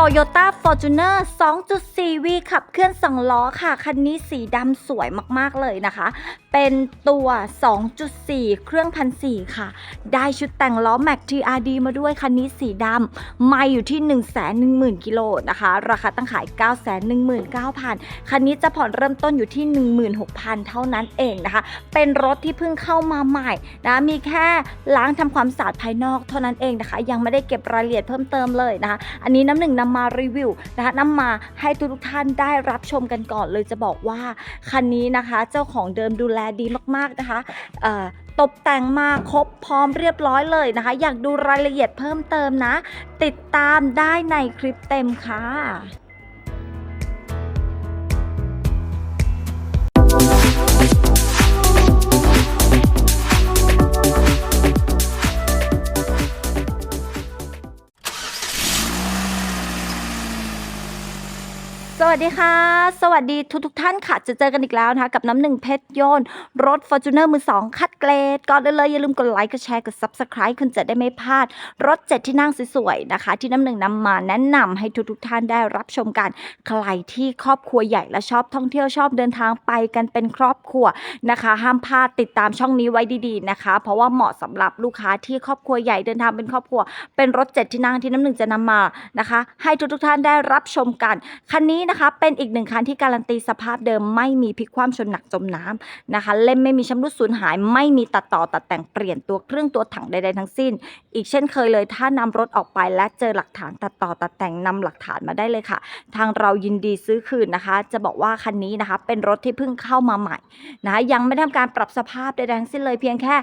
Toyota Fortuner 2.4V ขับเคลื่อน 2 ล้อค่ะ คันนี้สีดำสวยมากๆเลยนะคะ เป็นตัว 2.4 เครื่องพันสี่ค่ะ ได้ชุดแต่งล้อ Mac TRD มาด้วย คันนี้สีดำไม่อยู่ที่ 110,000 กิโลนะคะ ราคาตั้งขาย 919,000 คันนี้จะผ่อนเริ่มต้นอยู่ที่ 16,000 เท่านั้นเองนะคะ เป็นรถที่เพิ่งเข้ามาใหม่นะ มีแค่ล้างทำความสะอาดภายนอกเท่านั้นเองนะคะ ยังไม่ได้เก็บรายละเอียดเพิ่มเติมเลยนะคะ อันนี้น้ำหนึ่งน้ำมารีวิวนะคะนำมาให้ทุกท่านได้รับชมกันก่อนเลยจะบอกว่าคันนี้นะคะเจ้าของเดิมดูแลดีมากๆนะคะตกแต่งมาครบพร้อมเรียบร้อยเลยนะคะ อยากดูรายละเอียดเพิ่มเติมนะ ติดตามได้ในคลิปเต็มค่ะ วัสดีค่ะ สวัสดีทุกทุกท่านค่ะ จะเจอกันอีกแล้วนะคะกับน้ำหนึ่งเพชรโยน รถ Fortuner มือสองคัดเกรด ก่อนเลยอย่าลืมกดไลค์ กดแชร์ กด Subscribe คุณจะได้ไม่พลาด รถเจ็ดที่นั่งสวยๆนะคะ ที่น้ำหนึ่งนำมาแนะนำให้ทุกทุกท่านได้รับชมกัน ใครที่ครอบครัวใหญ่และชอบท่องเที่ยวชอบเดินทางไปกันเป็นครอบครัวนะคะ ห้ามพลาดติดตามช่องนี้ไว้ดีๆนะคะ เพราะว่าเหมาะสำหรับลูกค้าที่ครอบครัวใหญ่เดินทางเป็นครอบครัว เป็นรถเจ็ดที่นั่งที่น้ำหนึ่งจะนำมานะคะ ให้ทุกๆท่านได้รับชมกันคันนี้นะคะเป็นอีกหนึ่งคันที่การันตีสภาพเดิมไม่มีพลิกคว่ำชนหนักจมน้ำนะคะ เล่มไม่มีชำรุดสูญหาย ไม่มีตัดต่อตัดแต่งเปลี่ยนตัวเครื่องตัวถังใดๆทั้งสิ้น อีกเช่นเคยเลย ถ้านำรถออกไปและเจอหลักฐานตัดต่อตัดแต่งนำหลักฐานมาได้เลยค่ะ ทางเรายินดีซื้อคืนนะคะ จะบอกว่าคันนี้นะคะ เป็นรถที่เพิ่งเข้ามาใหม่นะคะยังไม่ได้ทำการปรับสภาพใดๆทั้งสิ้นเลยเพียงแค่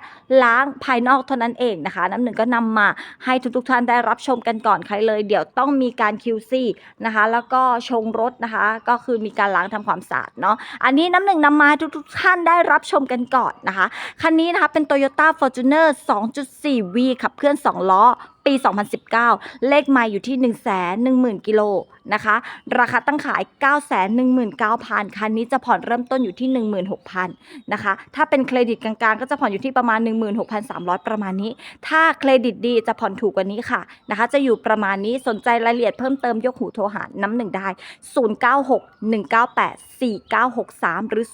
ล้างภายนอกเท่านั้นเองนะคะ น้ำหนึ่งก็นำมาให้ทุกๆท่านได้รับชมกันก่อนใครเลย เดี๋ยวต้องมีการ QC นะคะ แล้วก็ชงรถนะคะ ก็คือมีการล้างทำความสะอาดเนาะอันนี้น้ำหนึ่งนำมาให้ทุกๆท่านได้รับชมกันก่อนนะคะ คันนี้นะคะเป็น Toyota Fortuner 2.4V ขับเคลื่อน 2 ล้อ ปี 2019 เลขไมล์อยู่ที่ 110,000 กิโลนะคะ ราคาตั้งขาย 919,000 คันนี้จะผ่อนเริ่มต้นอยู่ที่ 16,000 นะคะ ถ้าเป็นเครดิตกลางๆ ก็จะผ่อนอยู่ที่ประมาณ 16,300 ประมาณนี้ ถ้าเครดิตดีจะผ่อนถูกกว่านี้ค่ะนะคะ จะอยู่ประมาณนี้ สนใจรายละเอียดเพิ่มเติมยกหูโทรหาน้ำหนึ่งได้ 0961984963 หรือ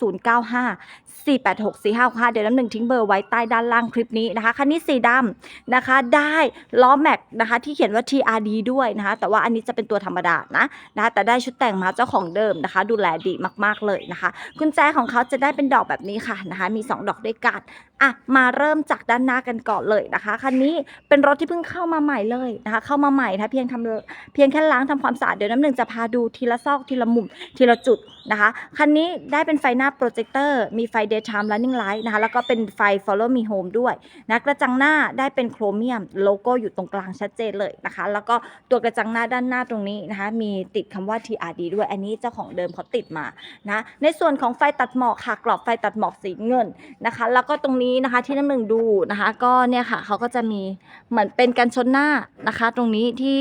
095 486 4565เดี๋ยวน้ำหนึ่งทิ้งเบอร์ไว้ใต้ด้านล่างคลิปนี้นะคะคันนี้สีดำนะคะ ได้ล้อแม็กนะคะ ที่เขียนว่า TRD ด้วยนะคะ แต่ว่าอันนี้จะเป็นตัวธรรมดานะนะคะแต่ได้ชุดแต่งมาเจ้าของเดิมนะคะ ดูแลดีมากๆเลยนะคะกุญแจของเขาจะได้เป็นดอกแบบนี้ค่ะนะคะ มี 2 ดอกด้วยกันอะมาเริ่มจากด้านหน้ากันก่อนเลยนะคะคันนี้เป็นรถที่เพิ่งเข้ามาใหม่เลยนะคะ เข้ามาใหม่นะเพียงทำเพียงแค่ล้างทำความสะอาดเดี๋ยวน้ำหนึ่งจะพาดูทีละซอกทีละมุมทีละจุดนะคะคันนี้ได้เป็นไฟหน้าโปรเจคเตอร์มีไฟ daytime running light นะคะ แล้วก็เป็นไฟ follow me home ด้วยนะกระจังหน้าได้เป็นโครเมียมโลโก้อยู่ตรงกลางชัดเจนเลยนะคะ แล้วก็ตัวกระจังหน้าด้านหน้าตรงนี้นะคะ มีติดคำว่า TRD ด้วย อันนี้เจ้าของเดิมเขาติดมานะ ในส่วนของไฟตัดหมอกค่ะ กรอบไฟตัดหมอกสีเงินนะคะ แล้วก็ตรงนี้นะคะที่น้ำหนึ่งดูนะคะ ก็เนี่ยค่ะเขาก็จะมีเหมือนเป็นกันชนหน้านะคะ ตรงนี้ที่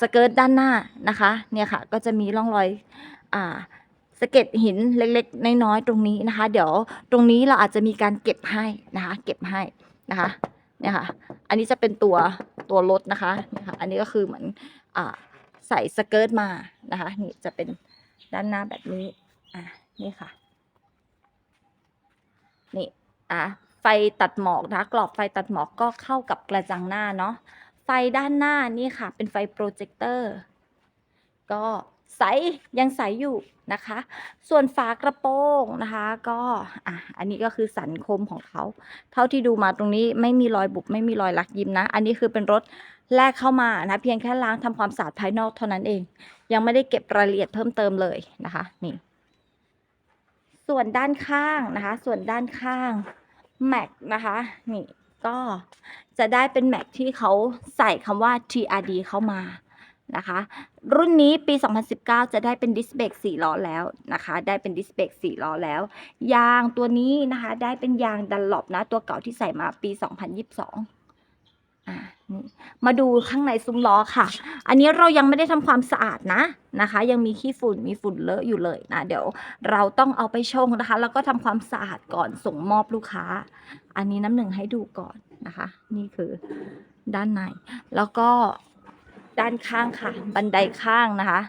สเกิร์ตด้านหน้านะคะ เนี่ยค่ะก็จะมีร่องรอยอ่า สะเก็ดหินเล็กๆ น้อยๆ ตรงนี้นะคะ เดี๋ยวตรงนี้เราอาจจะมีการเก็บให้นะคะ เก็บให้นะคะเนี่ยค่ะ อันนี้จะเป็นตัวตัวรถนะคะนี่ค่ะอันนี้ก็คือเหมือนอ่าใส่สเกิร์ตมานะคะ นี่จะเป็นด้านหน้าแบบนี้ อะ นี่ค่ะ นี่ อะ ไฟตัดหมอกนะคะกรอบไฟตัดหมอกก็เข้ากับกระจังหน้าเนาะ ไฟด้านหน้านี่ค่ะ เป็นไฟโปรเจคเตอร์ ก็ ใสยังใสอยู่นะคะ ส่วนฝากระโปรงนะคะก็อะอันนี้ก็คือสันคมของเขา เท่าที่ดูมาตรงนี้ไม่มีรอยบุบไม่มีรอยลักยิ้มนะ อันนี้คือเป็นรถแรกเข้ามานะเพียงแค่ล้างทำความสะอาดภายนอกเท่านั้นเอง ยังไม่ได้เก็บรายละเอียดเพิ่มเติมเลยนะคะนี่ส่วนด้านข้างนะคะ ส่วนด้านข้างแม็กนะคะนี่ก็จะได้เป็นแม็กที่เขาใส่คำว่า TRD เข้ามา นะคะ รุ่นนี้ปี 2019 จะได้เป็นดิสเบรก4ล้อแล้วนะคะ ได้เป็นดิสเบรก4ล้อแล้ว ยางตัวนี้นะคะ ได้เป็นยางดันหลบนะ ตัวเก่าที่ใส่มาปี 2022อ่านี่มาดูข้างในซุ้มล้อค่ะ อันนี้เรายังไม่ได้ทำความสะอาดนะนะคะ ยังมีขี้ฝุ่นมีฝุ่นเลอะอยู่เลยนะเดี๋ยวเราต้องเอาไปชงนะคะ แล้วก็ทำความสะอาดก่อนส่งมอบลูกค้า อันนี้น้ำหนึ่งให้ดูก่อนนะคะ นี่คือด้านในแล้วก็ ด้านข้างค่ะ บันไดข้างนะคะ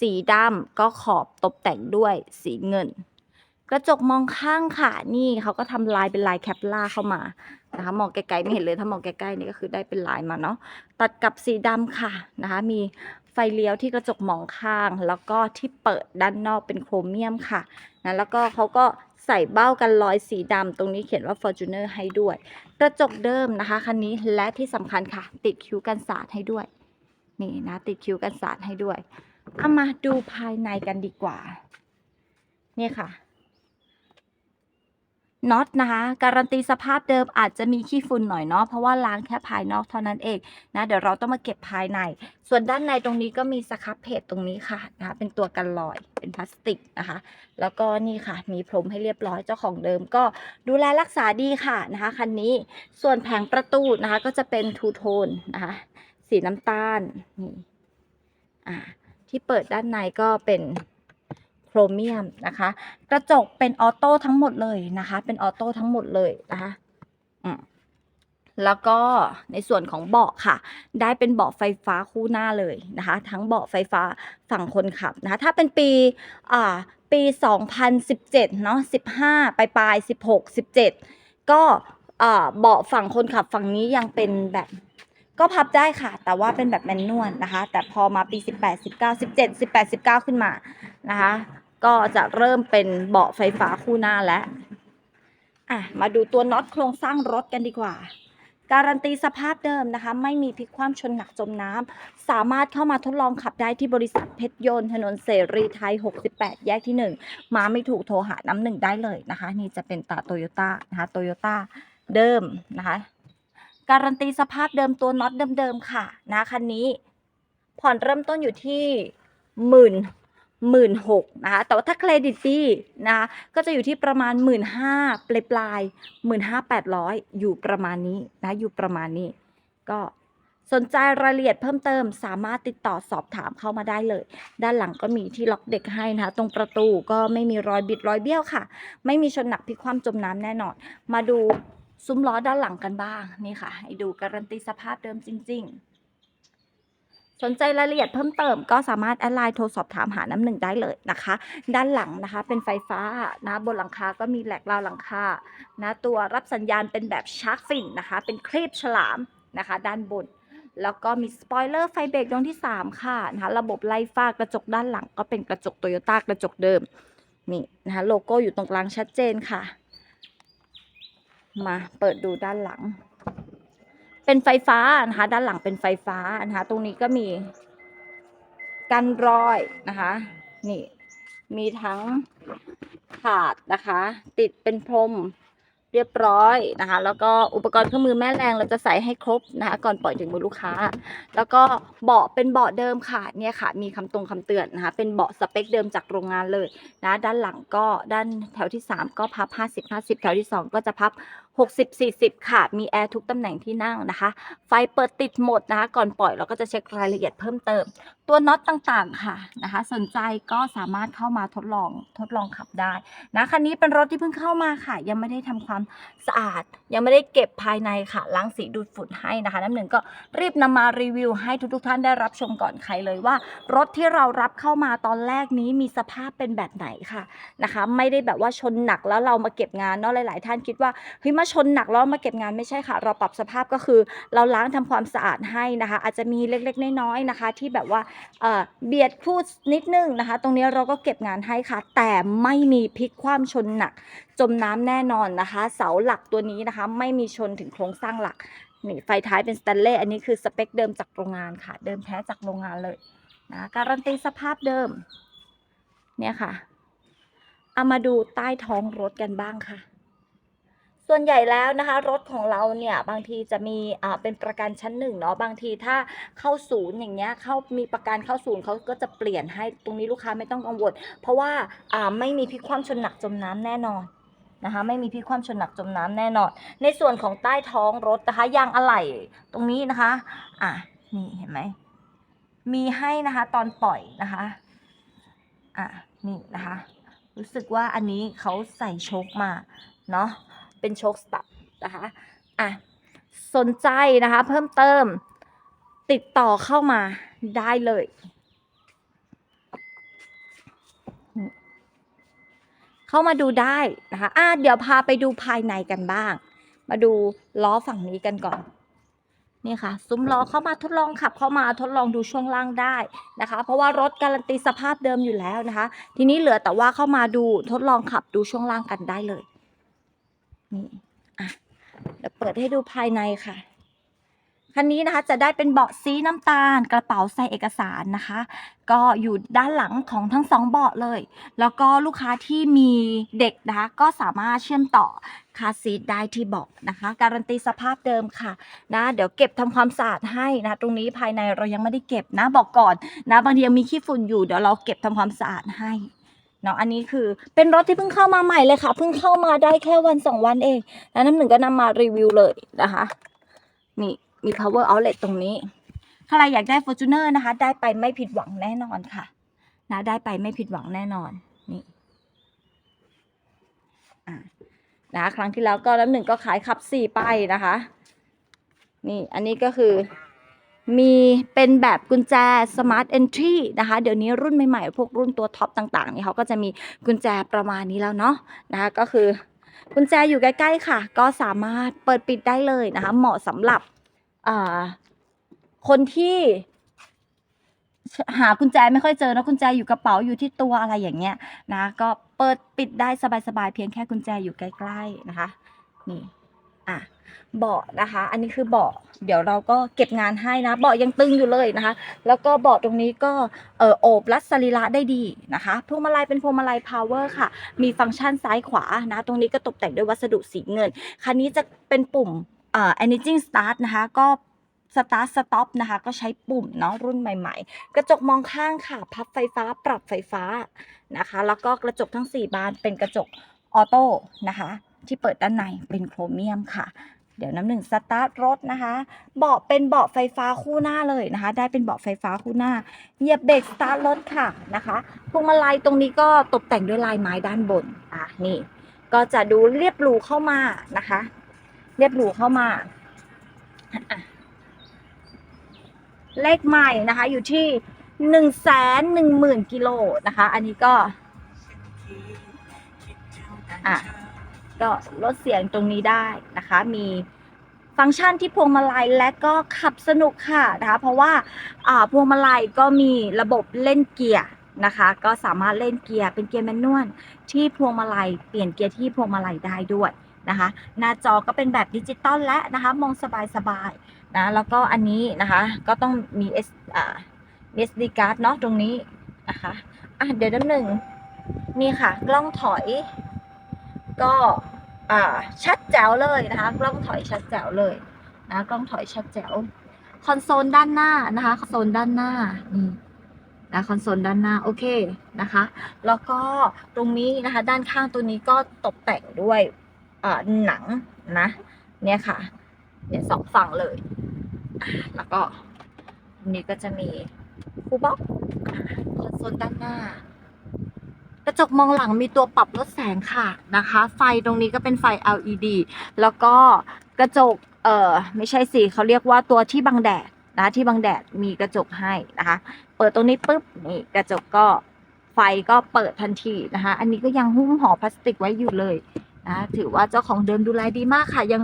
สีดำก็ขอบตกแต่งด้วยสีเงิน กระจกมองข้างค่ะ นี่เขาก็ทำลายเป็นลายแคปล่าเข้ามานะคะมองไกลๆไม่เห็นเลยถ้ามองใกล้ๆนี่ก็คือได้เป็นลายมาเนาะตัดกับสีดำค่ะนะคะ มีไฟเลี้ยวที่กระจกมองข้าง แล้วก็ที่เปิดด้านนอกเป็นโครเมียมค่ะนะแล้วก็เขาก็ใส่เบ้ากันรอยสีดำตรงนี้เขียนว่า Fortuner ให้ด้วย กระจกเดิมนะคะคันนี้และที่สำคัญค่ะ ติดคิ้วกันสาดให้ด้วย นี่นะ ติดคิ้วกันสาดให้ด้วยเอามาดูภายในกันดีกว่า เนี่ยค่ะน็อตนะคะการันตีสภาพเดิมอาจจะมีขี้ฝุ่นหน่อยเนาะเพราะว่าล้างแค่ภายนอกเท่านั้นเองนะเดี๋ยวเราต้องมาเก็บภายใน ส่วนด้านในตรงนี้ก็มีสครับเพจตรงนี้ค่ะนะคะเป็นตัวกันรอยเป็นพลาสติกนะคะ แล้วก็นี่ค่ะ มีพรมให้เรียบร้อยเจ้าของเดิมก็ดูแลรักษาดีค่ะนะคะคันนี้ส่วนแผงประตูนะคะก็จะเป็นทูโทนนะคะ สีน้ำตาลนี่อ่าที่เปิดด้านในก็เป็นโครเมียมนะคะ กระจกเป็นออโต้ทั้งหมดเลยนะคะ เป็นออโต้ทั้งหมดเลยนะคะอืมแล้วก็ในส่วนของเบาะค่ะ ได้เป็นเบาะไฟฟ้าคู่หน้าเลยนะคะ ทั้งเบาะไฟฟ้าฝั่งคนขับนะคะ ถ้าเป็นปีอ่าปี 2017 เนาะ15 ปลายปลาย16 17 ก็เบาะฝั่งคนขับฝั่งนี้ยังเป็นแบบ ก็พับได้ค่ะ แต่ว่าเป็นแบบแมนนวลนะคะ แต่พอมาปี 18 19 17 18 19 ขึ้นมานะคะ ก็จะเริ่มเป็นเบาะไฟฟ้าคู่หน้าแล้วอะมาดูตัวน็อตโครงสร้างรถกันดีกว่า การันตีสภาพเดิมนะคะ ไม่มีพลิกคว่ำชนหนักจมน้ำสามารถเข้ามาทดลองขับได้ที่บริษัทเพชรยนต์ถนนเสรีไทย 68 แยกที่ 1 มาไม่ถูกโทรหาน้ำหนึ่งได้เลยนะคะ นี่จะเป็นตาโตโยต้านะคะโตโยต้าเดิมนะคะ การันตีสภาพเดิมตัวน็อตเดิมๆค่ะนะคันนี้ ผ่อนเริ่มต้นอยู่ที่หมื่นหมื่นหกนะคะแต่ว่าถ้าเครดิตดีนะคะก็จะอยู่ที่ประมาณหมื่นห้าปลายปลายหมื่นห้าแปดร้อยอยู่ประมาณนี้นะอยู่ประมาณนี้ ก็สนใจรายละเอียดเพิ่มเติมสามารถติดต่อสอบถามเข้ามาได้เลย ด้านหลังก็มีที่ล็อกเด็กให้นะคะ ตรงประตูก็ไม่มีรอยบิดรอยเบี้ยวค่ะ ไม่มีชนหนักพลิกคว่ำจมน้ำแน่นอน มาดู ซุ้มล้อด้านหลังกันบ้างนี่ค่ะ ให้ดูการันตีสภาพเดิมจริง ๆ สนใจรายละเอียดเพิ่มเติมก็สามารถแอดไลน์โทรสอบถามหาน้ำหนึ่งได้เลยนะคะ ด้านหลังนะคะเป็นไฟฟ้านะบนหลังคาก็มีแหลกราวหลังคานะตัวรับสัญญาณเป็นแบบชาร์กฟินนะคะ เป็นครีบฉลามนะคะ ด้านบนแล้วก็มีสปอยเลอร์ไฟเบรกดวงที่ 3 ค่ะนะคะระบบไล่ฟ้ากระจกด้านหลังก็เป็นกระจกโตโยต้ากระจกเดิม นี่นะคะโลโก้อยู่ตรงกลางชัดเจนค่ะ มาเปิดดูด้านหลัง เป็นไฟฟ้านะคะ ด้านหลังเป็นไฟฟ้านะคะ ตรงนี้ก็มีกันรอยนะคะ นี่ มีทั้งขาดนะคะ ติดเป็นพรมเรียบร้อยนะคะ แล้วก็อุปกรณ์เครื่องมือแม่แรงเราจะใส่ให้ครบนะคะ ก่อนปล่อยถึงมือลูกค้า แล้วก็เบาะเป็นเบาะเดิมค่ะเนี่ยค่ะ มีคำตรงคำเตือนนะคะ เป็นเบาะสเปคเดิมจากโรงงานเลยนะ ด้านหลังก็ด้านแถวที่ 3 ก็พับ 50 50 แถวที่ 2 ก็จะพับ 60 40 ค่ะ มีแอร์ทุกตำแหน่งที่นั่งนะคะ ไฟเปิดติดหมดนะคะ ก่อนปล่อยเราก็จะเช็ครายละเอียดเพิ่มเติม ตัวน็อตต่างๆค่ะนะคะ สนใจก็สามารถเข้ามาทดลองทดลองขับได้นะคันนี้เป็นรถที่เพิ่งเข้ามาค่ะ ยังไม่ได้ทำความสะอาด ยังไม่ได้เก็บภายในค่ะ ล้างสีดูดฝุ่นให้นะคะ น้ำหนึ่งก็รีบนำมารีวิว ให้ทุกๆ ท่านได้รับชมก่อนใครเลยว่า รถที่เรารับเข้ามาตอนแรกนี้มีสภาพเป็นแบบไหนค่ะนะคะ ไม่ได้แบบว่าชนหนักแล้วเรามาเก็บงานเนาะหลาย ๆ ท่านคิดว่าเฮ้ยมาชนหนักแล้วมาเก็บงานไม่ใช่ค่ะ เราปรับสภาพก็คือ เราล้างทำความสะอาดให้นะคะ อาจจะมีเล็กๆ น้อยๆนะคะ ที่แบบว่าเบียดพูดนิดนึงนะคะ ตรงนี้เราก็เก็บงานให้ค่ะ แต่ไม่มีพลิกคว่ำชนหนัก จมน้ำแน่นอนนะคะ เสาหลักตัวนี้นะคะ ไม่มีชนถึงโครงสร้างหลักนี่ไฟท้ายเป็นสแตนเลสอันนี้คือสเปคเดิมจากโรงงานค่ะ เดิมแท้จากโรงงานเลยนะการันตีสภาพเดิมเนี่ยค่ะเอามาดูใต้ท้องรถกันบ้างค่ะ ส่วนใหญ่แล้วนะคะ รถของเราเนี่ยบางทีจะมีอ่าเป็นประกันชั้นหนึ่งเนาะบางทีถ้าเข้าศูนย์อย่างเงี้ยเข้ามีประกันเข้าศูนย์เขาก็จะเปลี่ยนให้ตรงนี้ลูกค้าไม่ต้องกังวล เพราะว่าอ่าไม่มีพลิกคว่ำชนหนักจมน้ำแน่นอนนะคะไม่มีพลิกคว่ำชนหนักจมน้ำแน่นอน ในส่วนของใต้ท้องรถนะคะยางอะไหล่ตรงนี้นะคะ อะนี่เห็นไหมมีให้นะคะตอนปล่อยนะคะอะนี่นะคะ รู้สึกว่าอันนี้เขาใส่โชคมาเนาะ เป็นโชคสตับนะคะอะสนใจนะคะเพิ่มเติมติดต่อเข้ามาได้เลย เข้ามาดูได้นะคะอะเดี๋ยวพาไปดูภายในกันบ้าง มาดูล้อฝั่งนี้กันก่อนนี่ค่ะ ซุ้มล้อเข้ามาทดลองขับเข้ามาทดลองดูช่วงล่างได้นะคะ เพราะว่ารถการันตีสภาพเดิมอยู่แล้วนะคะ ทีนี้เหลือแต่ว่าเข้ามาดูทดลองขับดูช่วงล่างกันได้เลย นี่อะเดี๋ยวเปิดให้ดูภายในค่ะคันนี้นะคะจะได้เป็นเบาะสีน้ำตาลกระเป๋าใส่เอกสารนะคะ ก็อยู่ด้านหลังของทั้งสองเบาะเลย แล้วก็ลูกค้าที่มีเด็กนะคะก็สามารถเชื่อมต่อคาร์ซีทได้ที่เบาะนะคะ การันตีสภาพเดิมค่ะนะเดี๋ยวเก็บทำความสะอาดให้นะตรงนี้ภายในเรายังไม่ได้เก็บนะบอกก่อนนะบางทียังมีขี้ฝุ่นอยู่เดี๋ยวเราเก็บทำความสะอาดให้ เนาะอันนี้คือเป็นรถที่เพิ่งเข้ามาใหม่เลยค่ะเพิ่งเข้ามาได้แค่วันสองวันเอง แล้วน้ำหนึ่งก็นำมารีวิวเลยนะคะนี่มี power outlet ตรงนี้ใครอยากได้ Fortuner นะคะ ได้ไปไม่ผิดหวังแน่นอนค่ะนะได้ไปไม่ผิดหวังแน่นอนนี่อะนะครั้งที่แล้วก็น้ำหนึ่งก็ขายขับสี่ไปนะคะ นี่อันนี้ก็คือ มีเป็นแบบกุญแจ Smart Entry นะคะ เดี๋ยวนี้รุ่นใหม่ๆ พวกรุ่นตัวท็อปต่างๆ นี่เขาก็จะมีกุญแจประมาณนี้แล้วเนาะนะคะก็คือกุญแจอยู่ใกล้ๆค่ะ ก็สามารถเปิดปิดได้เลยนะคะ เหมาะสำหรับคนที่หากุญแจไม่ค่อยเจอนะกุญแจอยู่กระเป๋าอยู่ที่ตัวอะไรอย่างเงี้ยนะก็เปิดปิดได้สบายๆเพียงแค่กุญแจอยู่ใกล้ๆนะคะ นี่อะ เบาะนะคะ อันนี้คือเบาะเดี๋ยวเราก็เก็บงานให้นะ เบาะยังตึงอยู่เลยนะคะ แล้วก็เบาะตรงนี้ก็เออโอบรัดสรีระได้ดีนะคะพวงมาลัยเป็นพวงมาลัย power ค่ะ มีฟังก์ชันซ้ายขวานะ ตรงนี้ก็ตกแต่งด้วยวัสดุสีเงิน คันนี้จะเป็นปุ่มเอ่อ engine start นะคะก็ start stop นะคะ ก็ใช้ปุ่มเนาะรุ่นใหม่ ๆ กระจกมองข้างค่ะพับไฟฟ้าปรับไฟฟ้านะคะ แล้วก็กระจกทั้ง 4 บานเป็นกระจกออโต้นะคะ ที่เปิดด้านในเป็นโครเมียมค่ะ เดี๋ยวน้ำหนึ่งสตาร์ทรถนะคะเบาะเป็นเบาะไฟฟ้าคู่หน้าเลยนะคะ ได้เป็นเบาะไฟฟ้าคู่หน้าเหยียบเบรกสตาร์ทรถค่ะนะคะพวงมาลัยตรงนี้ก็ตกแต่งด้วยลายไม้ด้านบนอะนี่ ก็จะดูเรียบหรูเข้ามานะคะ เรียบหรูเข้ามาเลขใหม่นะคะ อยู่ที่หนึ่งแสนหนึ่งหมื่นกิโลนะคะ อันนี้ก็ อะ ก็ลดเสียงตรงนี้ได้นะคะ มีฟังก์ชันที่พวงมาลัยและก็ขับสนุกค่ะนะคะเพราะว่าพวงมาลัยก็มีระบบเล่นเกียร์นะคะ ก็สามารถเล่นเกียร์เป็นเกียร์แมนนวลที่พวงมาลัยเปลี่ยนเกียร์ที่พวงมาลัยได้ด้วยนะคะ หน้าจอก็เป็นแบบดิจิตอลและนะคะ มองสบายๆนะแล้วก็อันนี้นะคะก็ต้องมี S อ่า SD card เนาะตรงนี้นะคะอะเดี๋ยวน้ำหนึ่งนี่ค่ะ กล้องถอย ก็ชัดแจ๋วเลยนะคะกล้องถอยชัดแจ๋วเลยนะกล้องถอยชัดแจ๋วคอนโซลด้านหน้านะคะคอนโซลด้านหน้านี่นะคอนโซลด้านหน้าโอเคนะคะ แล้วก็ตรงนี้นะคะ ด้านข้างตัวนี้ก็ตกแต่งด้วยหนังนะเนี่ยค่ะเนี่ยสองฝั่งเลย แล้วก็ตรงนี้ก็จะมีคูบ็อกคอนโซลด้านหน้า กระจกมองหลังมีตัวปรับลดแสงค่ะนะคะ ไฟตรงนี้ก็เป็นไฟ LED แล้วก็กระจกเอ่อไม่ใช่สิเขาเรียกว่าตัวที่บังแดดนะที่บังแดดมีกระจกให้นะคะ เปิดตรงนี้ปุ๊บนี่กระจกก็ไฟก็เปิดทันทีนะคะ อันนี้ก็ยังหุ้มห่อพลาสติกไว้อยู่เลยนะถือว่าเจ้าของเดิมดูแลดีมากค่ะ ยัง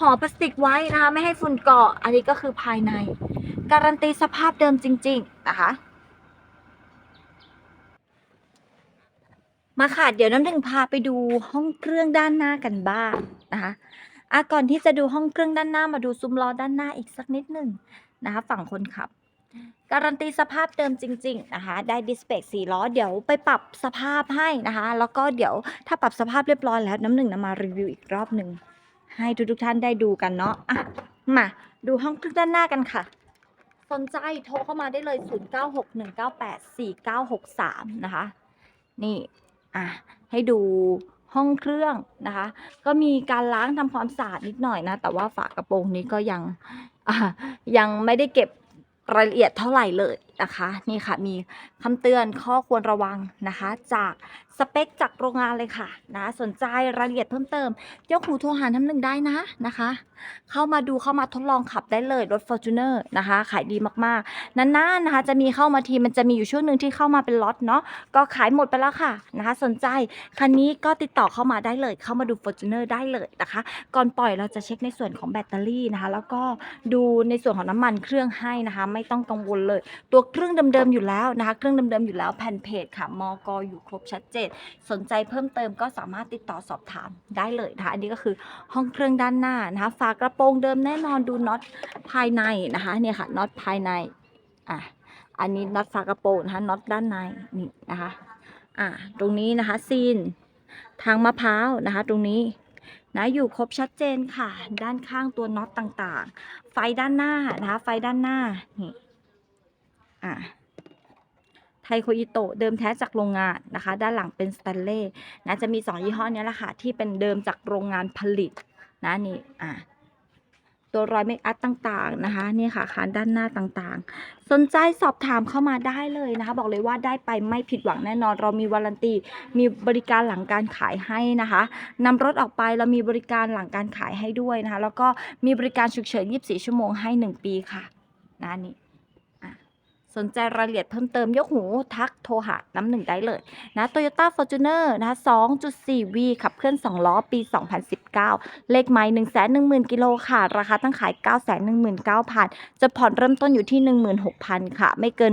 ห่อพลาสติกไว้นะคะไม่ให้ฝุ่นเกาะอันนี้ก็คือภายใน การันตีสภาพเดิมจริง ๆ นะคะ มาค่ะ เดี๋ยวน้ำหนึ่งพาไปดูห้องเครื่องด้านหน้ากันบ้างนะคะอะก่อนที่จะดูห้องเครื่องด้านหน้ามาดูซุ้มล้อด้านหน้าอีกสักนิดหนึ่งนะคะฝั่งคนขับ การันตีสภาพเดิมจริง ๆ นะคะ ได้ดิสเบรกสี่ล้อเดี๋ยวไปปรับสภาพให้นะคะ แล้วก็เดี๋ยวถ้าปรับสภาพเรียบร้อยแล้วน้ำหนึ่งนำมารีวิวอีกรอบหนึ่งให้ทุกๆท่านได้ดูกันเนาะอะมาดูห้องเครื่องด้านหน้ากันค่ะสนใจโทรเข้ามาได้เลย 0961984963 นะคะ นี่ อะให้ดูห้องเครื่องนะคะ ก็มีการล้างทำความสะอาดนิดหน่อยนะ แต่ว่าฝากระโปรงนี้ก็ยังยังไม่ได้เก็บรายละเอียดเท่าไหร่เลย นะคะนี่ค่ะมีคำเตือนข้อควรระวังนะคะ จากสเปคจากโรงงานเลยค่ะนะสนใจรายละเอียดเพิ่มเติมยกหูโทรหาน้ำหนึ่งได้นะนะคะ เข้ามาดูเข้ามาทดลองขับได้เลยรถ Fortuner นะคะ ขายดีมากๆนานๆนะคะจะมีเข้ามาทีมันจะมีอยู่ช่วงหนึ่งที่เข้ามาเป็นล็อตเนาะก็ขายหมดไปแล้วค่ะนะคะ สนใจคันนี้ก็ติดต่อเข้ามาได้เลย เข้ามาดู Fortuner ได้เลยนะคะ ก่อนปล่อยเราจะเช็คในส่วนของแบตเตอรี่นะคะ แล้วก็ดูในส่วนของน้ำมันเครื่องให้นะคะ ไม่ต้องกังวลเลยตัวเครื่องเดิมๆอยู่แล้วนะคะ เครื่องเดิมๆอยู่แล้วแผ่นเพจค่ะมกอยู่ครบชัดเจน สนใจเพิ่มเติมก็สามารถติดต่อสอบถามได้เลยนะคะอันนี้ก็คือห้องเครื่องด้านหน้านะคะฝากระโปรงเดิมแน่นอนดูน็อตภายในนะคะเนี่ยค่ะน็อตภายในอะอันนี้น็อตฝากระโปรงนะคะน็อตด้านในนี่นะคะอะตรงนี้นะคะซีนทางมะพร้าวนะคะ ตรงนี้นะอยู่ครบชัดเจนค่ะ ด้านข้างตัวน็อตต่างๆ ไฟด้านหน้านะคะ ไฟด้านหน้านี่ อะไทโคอิโตะเดิมแท้จากโรงงานนะคะ ด้านหลังเป็นสแตนเลสนะจะมี 2 ยี่ห้อนี้แหละค่ะ ที่เป็นเดิมจากโรงงานผลิตนะนี่อะตัวรอยเมคอัพต่างๆนะคะนี่ค่ะคานด้านหน้าต่างๆ สนใจสอบถามเข้ามาได้เลยนะคะ บอกเลยว่าได้ไปไม่ผิดหวังแน่นอน เรามีวารันตีมีบริการหลังการขายให้นะคะนำรถออกไปเรามีบริการหลังการขายให้ด้วยนะคะ แล้วก็มีบริการฉุกเฉิน 24 ชั่วโมงให้ 1 ปีค่ะนะนี่ สนใจรายละเอียดเพิ่มเติมยกหูทักโทรหาน้ำหนึ่งได้เลยนะ Toyota Fortuner นะคะ 2.4V ขับเคลื่อน 2 ล้อปี 2019 เลขไมล์110,000 กิโลค่ะ ราคาตั้งขาย 919,000 จะผ่อนเริ่มต้นอยู่ที่ 16,000 ค่ะ ไม่เกิน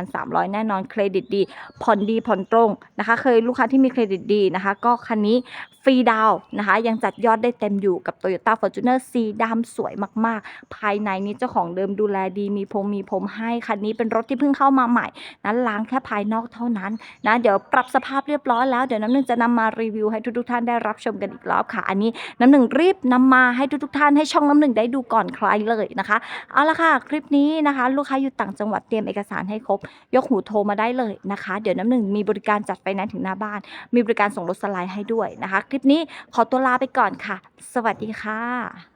16,300 แน่นอนเครดิตดี ผ่อนดีผ่อนตรงนะคะ เคยลูกค้าที่มีเครดิตดีนะคะ ก็คันนี้ฟรีดาวน์นะคะ ยังจัดยอดได้เต็มอยู่กับ Toyota Fortuner สีดำสวยมาก ๆ ภายในนี้เจ้าของเดิมดูแลดีมีพรมมีพรมให้คันนี้เป็นรถถที่เพิ่งเข้ามาใหม่นะล้างแค่ภายนอกเท่านั้นนะเดี๋ยวปรับสภาพเรียบร้อยแล้วเดี๋ยวน้ำหนึ่งจะนำมารีวิวให้ทุกๆท่านได้รับชมกันอีกรอบค่ะ อันนี้น้ำหนึ่งรีบนำมาให้ทุกๆท่านให้ช่องน้ำหนึ่งได้ดูก่อนใครเลยนะคะ เอาละค่ะคลิปนี้นะคะ ลูกค้าอยู่ต่างจังหวัดเตรียมเอกสารให้ครบ ยกหูโทรมาได้เลยนะคะ เดี๋ยวน้ำหนึ่งมีบริการจัดไฟแนนซ์ถึงหน้าบ้าน มีบริการส่งรถสไลด์ให้ด้วยนะคะ คลิปนี้ขอตัวลาไปก่อนค่ะ สวัสดีค่ะ